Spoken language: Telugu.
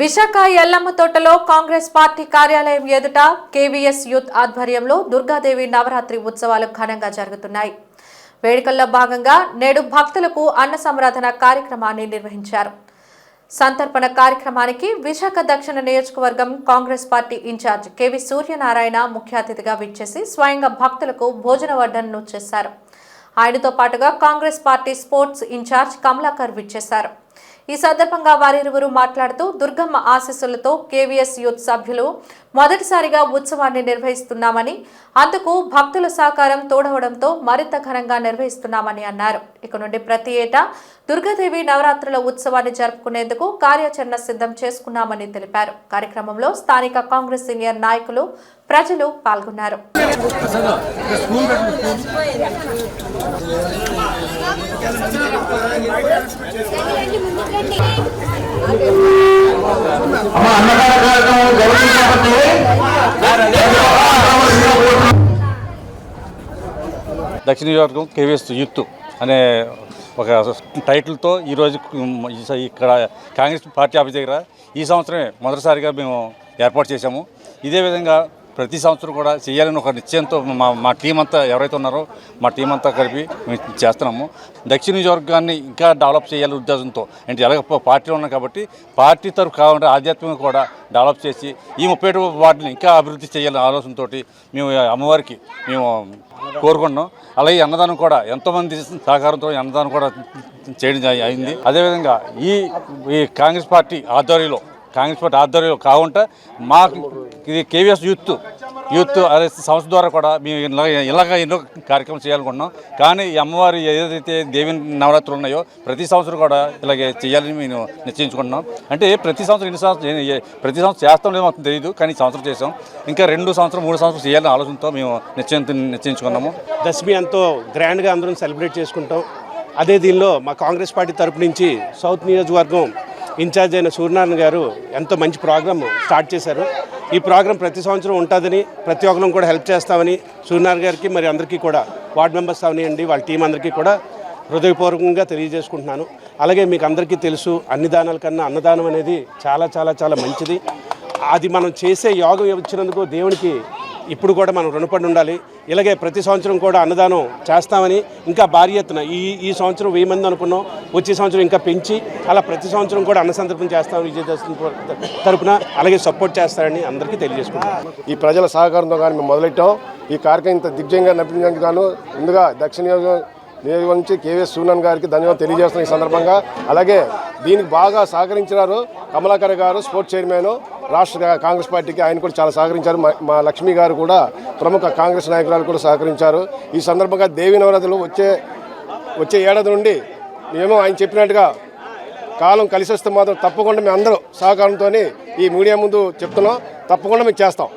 విశాఖ ఎల్లమ్మ తోటలో కాంగ్రెస్ పార్టీ కార్యాలయం ఎదుట కేవీఎస్ యూత్ ఆధ్వర్యంలో దుర్గాదేవి నవరాత్రి ఉత్సవాలు ఘనంగా జరుగుతున్నాయి. వేడుకల్లో భాగంగా నేడు భక్తులకు అన్న సంరాధన కార్యక్రమాన్ని నిర్వహించారు. సంతర్పణ కార్యక్రమానికి విశాఖ దక్షిణ నియోజకవర్గం Congress party incharge KV Suryanarayana ముఖ్య అతిథిగా విచ్చేసి స్వయంగా భక్తులకు భోజన వడ్డనను చేశారు. ఆయనతో పాటుగా Congress party sports incharge Kamalakar విచ్చేశారు. ఈ సందర్భంగా వారిరువురు మాట్లాడుతూ దుర్గమ్మ ఆశీస్సులతో కేవీఎస్ యూత్ సభ్యులు మొదటిసారిగా ఉత్సవాన్ని నిర్వహిస్తున్నామని అందుకు భక్తుల సహకారం తోడవడంతో మరింత ఘనంగా నిర్వహిస్తున్నామని అన్నారు. ఇక నుండి ప్రతి ఏటా దుర్గాదేవి నవరాత్రుల ఉత్సవాన్ని జరుపుకునేందుకు కార్యాచరణ సిద్ధం చేసుకున్నామని తెలిపారు. కార్యక్రమంలో స్థానిక కాంగ్రెస్ సీనియర్ నాయకులు ప్రజలు పాల్గొన్నారు. దక్షిణ నియోజకవర్గం కేవీఎస్ యూత్ అనే ఒక టైటిల్తో ఈరోజు ఇక్కడ కాంగ్రెస్ పార్టీ ఆఫీస్ దగ్గర ఈ సంవత్సరమే మొదటిసారిగా మేము ఏర్పాటు చేశాము. ఇదే విధంగా ప్రతి సంవత్సరం కూడా చేయాలని ఒక నిశ్చయంతో మా మా టీం అంతా ఎవరైతే ఉన్నారో మా టీం అంతా కలిపి మేము చేస్తున్నాము. దక్షిణ నియోజకవర్గాన్ని ఇంకా డెవలప్ చేయాలి ఉద్దేశంతో అంటే ఎలాగ పార్టీలో ఉన్నాం కాబట్టి పార్టీ తరఫు కావాలంటే ఆధ్యాత్మికంగా కూడా డెవలప్ చేసి ఈ ముప్పై ఏడు వార్డుని ఇంకా అభివృద్ధి చేయాలనే ఆలోచనతో మేము అమ్మవారికి మేము కోరుకున్నాం అలాగే అన్నదానం కూడా ఎంతోమంది సహకారంతో అన్నదానం కూడా చేయడం అయింది. అదేవిధంగా ఈ ఈ కాంగ్రెస్ పార్టీ ఆధ్వర్యంలో కాంగ్రెస్ పార్టీ ఆధ్వర్యంలో కాకుండా మా ఇది కేవీఎస్ యూత్ యూత్ అదే సంస్థ ద్వారా కూడా మేము ఇలాగ ఎన్నో కార్యక్రమం చేయాలనుకుంటున్నాం. కానీ ఈ అమ్మవారి ఏదైతే దేవి నవరాత్రులు ఉన్నాయో ప్రతి సంవత్సరం కూడా ఇలాగే చేయాలని మేము నిశ్చయించుకుంటున్నాం. అంటే ప్రతి సంవత్సరం ఎన్ని సంవత్సరం ప్రతి సంవత్సరం చేస్తాం లేదో మాకు తెలియదు కానీ సంవత్సరం చేసాం ఇంకా రెండు సంవత్సరం మూడు సంవత్సరం చేయాలని ఆలోచనతో మేము నిశ్చయం నిశ్చయించుకున్నాము. దశమి ఎంతో గ్రాండ్గా అందరం సెలబ్రేట్ చేసుకుంటాం. అదే దీనిలో మా కాంగ్రెస్ పార్టీ తరపు నుంచి సౌత్ నియోజకవర్గం ఇన్ఛార్జ్ అయిన సూర్యనారాయణ గారు ఎంతో మంచి ప్రోగ్రామ్ స్టార్ట్ చేశారు. ఈ ప్రోగ్రాం ప్రతి సంవత్సరం ఉంటుందని ప్రతి ఒక్కరం కూడా హెల్ప్ చేస్తామని సూర్యనారాయణ గారికి మరి అందరికీ కూడా వార్డ్ మెంబర్స్ అవనియండి వాళ్ళ టీం అందరికీ కూడా హృదయపూర్వకంగా తెలియజేసుకుంటున్నాను. అలాగే మీకు అందరికీ తెలుసు అన్ని దానాల కన్నా అన్నదానం అనేది చాలా చాలా చాలా మంచిది. అది మనం చేసే యోగం ఇచ్చినందుకు దేవునికి ఇప్పుడు కూడా మనం రుణపడి ఉండాలి. ఇలాగే ప్రతి సంవత్సరం కూడా అన్నదానం చేస్తామని ఇంకా భారీ ఎత్తున ఈ ఈ సంవత్సరం వెయ్యి మంది అనుకున్నాం. వచ్చే సంవత్సరం ఇంకా పెంచి అలా ప్రతి సంవత్సరం కూడా అన్న సందర్భం చేస్తామని విజయదశమి తరపున అలాగే సపోర్ట్ చేస్తారని అందరికీ తెలియజేసుకుంటాం ఈ ప్రజల సహకారంతో కానీ మేము మొదలెట్టాం. ఈ కార్యక్రమం ఇంత దిగ్జయంగా నడిపించడానికి గాను ముందుగా దక్షిణ నియోజకవర్గం నుంచి కేవీఎస్ సూనన్ గారికి ధన్యవాదాలు తెలియజేస్తున్నాం ఈ సందర్భంగా. అలాగే దీనికి బాగా సహకరించినారు కమలాకర్ గారు స్పోర్ట్స్ చైర్మన్. రాష్ట్ర కాంగ్రెస్ పార్టీకి ఆయన కూడా చాలా సహకరించారు. మా- మా లక్ష్మి గారు కూడా ప్రముఖ కాంగ్రెస్ నాయకురాలు కూడా సహకరించారు. ఈ సందర్భంగా దేవి నవరాత్రులు వచ్చే వచ్చే ఏడాది నుండి మేము ఆయన చెప్పినట్టుగా కాలం కలిసి వస్తే మాత్రం తప్పకుండా మేము అందరూ సహకారంతో ఈ మీడియా ముందు చెప్తున్నాం. తప్పకుండా మేము చేస్తాం.